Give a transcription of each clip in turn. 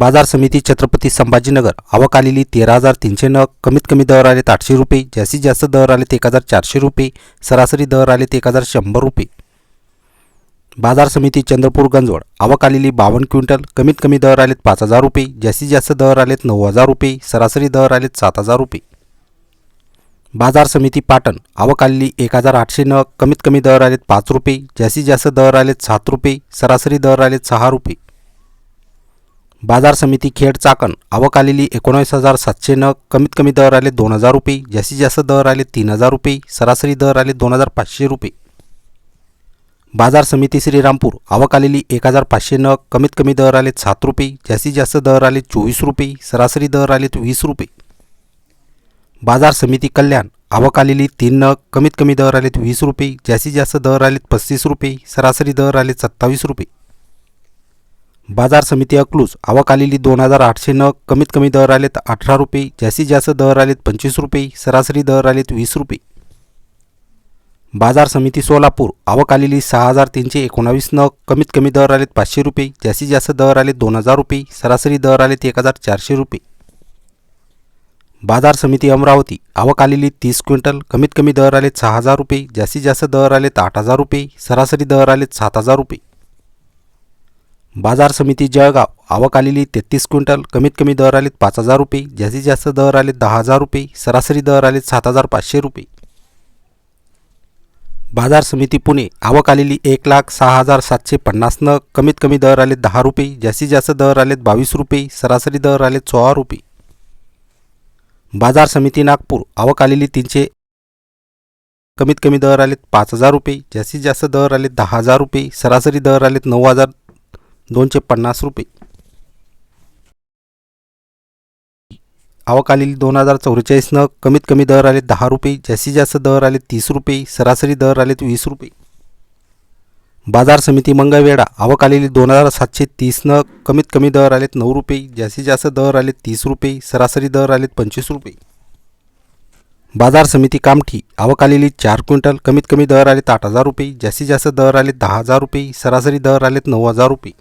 बाजार समिती छत्रपती संभाजीनगर. आवक आलेली तेरा हजार तीनशे नग. कमीत कमी दर आलेत आठशे रुपये. जास्तीत जास्त दर आलेत एक हजार चारशे रुपये. सरासरी दर आलेत एक हजार शंभर रुपये. बाजार समिती चंद्रपूर गंजवड. आवक आलेली बावन्न क्विंटल. कमीत कमी दर आलेत पाच हजार रुपये. जास्तीत जास्त दर आलेत नऊ हजार रुपये. सरासरी दर आलेत सात हजार रुपये. बाजार समिती पाटण. आवक आलेली एक हजार आठशे नग. कमीत कमी दर आलेत पाच रुपये. जास्तीत जास्त दर आलेत सात रुपये. सरासरी दर आलेत सहा रुपये. बाजार समिती खेड चाकण आवक आलेली एकोणावीस हजार सातशे नग कमीत कमी दर आले दोन हजार रुपये जास्तीत जास्त दर आले तीन हजार रुपये सरासरी दर आले दोन हजार पाचशे रुपये. बाजार समिती श्रीरामपूर आवक आलेली एक हजार पाचशे नग कमीत कमी दर आलेत सात रुपये जास्तीत जास्त दर आले चोवीस रुपये सरासरी दर आलेत वीस रुपये. बाजार समिती कल्याण आवक आलेली तीन नग कमीत कमी दर आलेत वीस रुपये जास्तीत जास्त दर आलेत पस्तीस रुपये सरासरी दर आले सत्तावीस रुपये. बाजार समिती अकलूज. आवक आलेली दोन हजार आठशे नग कमीत कमी दर आलेत अठरा रुपये जास्तीत जास्त दर आलेत पंचवीस रुपये सरासरी दर आलेत वीस रुपये. बाजार समिती सोलापूर. आवक आलेली सहा हजार तीनशे एकोणावीस नग कमीत कमी दर आलेत पाचशे रुपये जास्तीत जास्त दर आलेत दोन हजार रुपये सरासरी दर आलेत एक हजार चारशे रुपये. बाजार समिती अमरावती. आवक आलेली तीस क्विंटल कमीत कमी दर आलेत सहा हजार रुपये जास्तीत जास्त दर आलेत आठ हजार रुपये सरासरी दर आलेत सात हजार रुपये. बाजार समिती जळगाव आवक आलेली तेहतीस क्विंटल कमीत कमी दर आलेत पाच हजार रुपये जास्तीत जास्त दर आलेत दहा हजार रुपये सरासरी दर आलेत सात हजार पाचशे रुपये. बाजार समिती पुणे आवक आलेली एक लाख सहा हजार सातशे पन्नास न कमीत कमी दर आलेत दहा रुपये जास्तीत जास्त दर आलेत बावीस रुपये सरासरी दर आलेत सोळा रुपये. बाजार समिती नागपूर आवक आलेली तीनशे कमीत कमी दर आलेत पाच हजार रुपये जास्तीत जास्त दर आलेत दहा हजार रुपये सरासरी दर आलेत नऊ हजार दोनशे पन्नास रुपये. आवक आलेली दोन हजार चौवेचाळीसनं कमीत कमी दर आलेत दहा रुपये जास्तीत जास्त दर आले तीस रुपये सरासरी दर आलेत वीस रुपये. बाजार समिती मंगळवेढा आवक आलेली दोन हजार सातशे तीसनं कमीत कमी दर आलेत नऊ रुपये जास्तीत जास्त दर आलेत तीस रुपये सरासरी दर आलेत पंचवीस रुपये. बाजार समिती कामठी आवक आलेली चार क्विंटल कमीत कमी दर आलेत आठ हजार रुपये जास्तीत जास्त दर आलेत दहा हजार रुपये सरासरी दर आलेत नऊ हजार रुपये.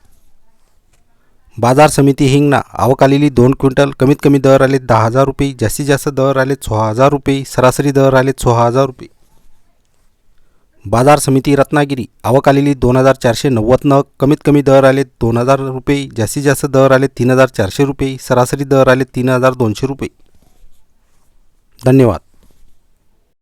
बाजार समिती हिंगणा. आवक आलेली दोन क्विंटल. कमीत कमी दर आले दहा हजार रुपये. जास्तीत जास्त दर आले सोळा हजार रुपये. सरासरी दर आले सोळा हजार रुपये. बाजार समिती रत्नागिरी. आवक आलेली दोन हजार चारशे नव्वद नग. कमीत कमी दर आले दोन हजार रुपये. जास्तीत जास्त दर आले तीन हजार चारशे रुपये. सरासरी दर आले तीन हजार दोनशे रुपये. धन्यवाद.